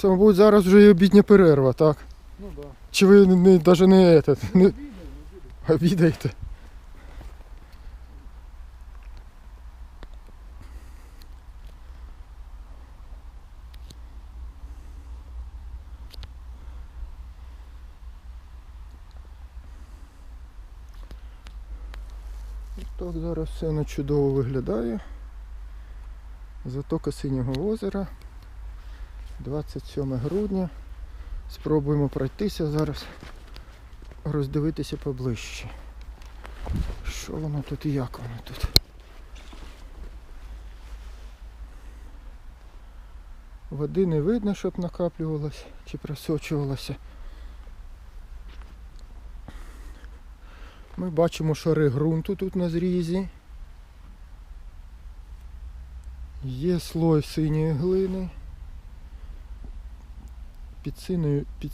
Це, мабуть, зараз вже і обідня перерва, так? Ну да. Чи ви не, не, навіть не, этот, не обідаєте? Так, зараз все на чудово виглядає. Затока Синього озера. 27 грудня. Спробуємо пройтися зараз, роздивитися поближче. Що воно тут і як воно тут? Води не видно, щоб накаплювалося чи просочувалося. Ми бачимо шари ґрунту тут на зрізі. Є слой синьої глини. Під синьою, під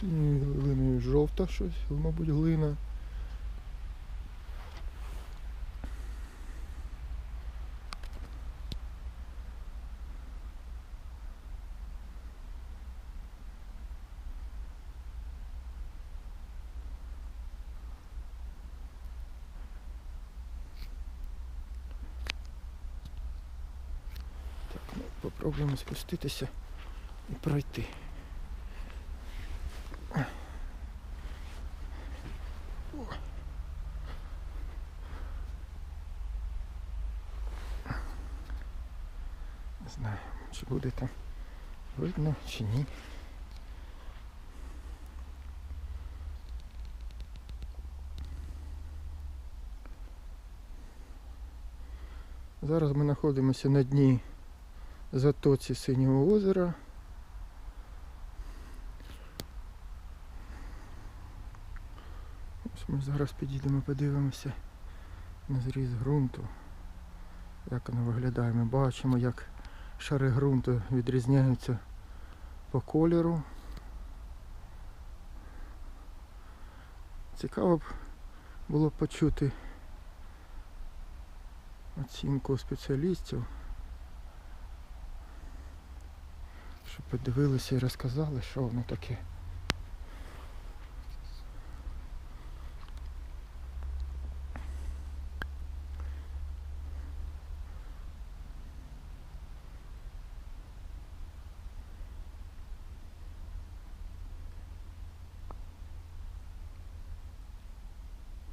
синьою глиною жовта щось, мабуть, глина. Так, ну, попробуємо спуститися і пройти. Не знаю, чи буде там видно, чи ні. Зараз ми знаходимося на дні затоці Синього озера. Ми зараз підійдемо, подивимося на зріз ґрунту. Як воно виглядає. Ми бачимо, як шари ґрунту відрізняються по кольору. Цікаво б було почути оцінку спеціалістів, щоб подивилися і розказали, що воно таке.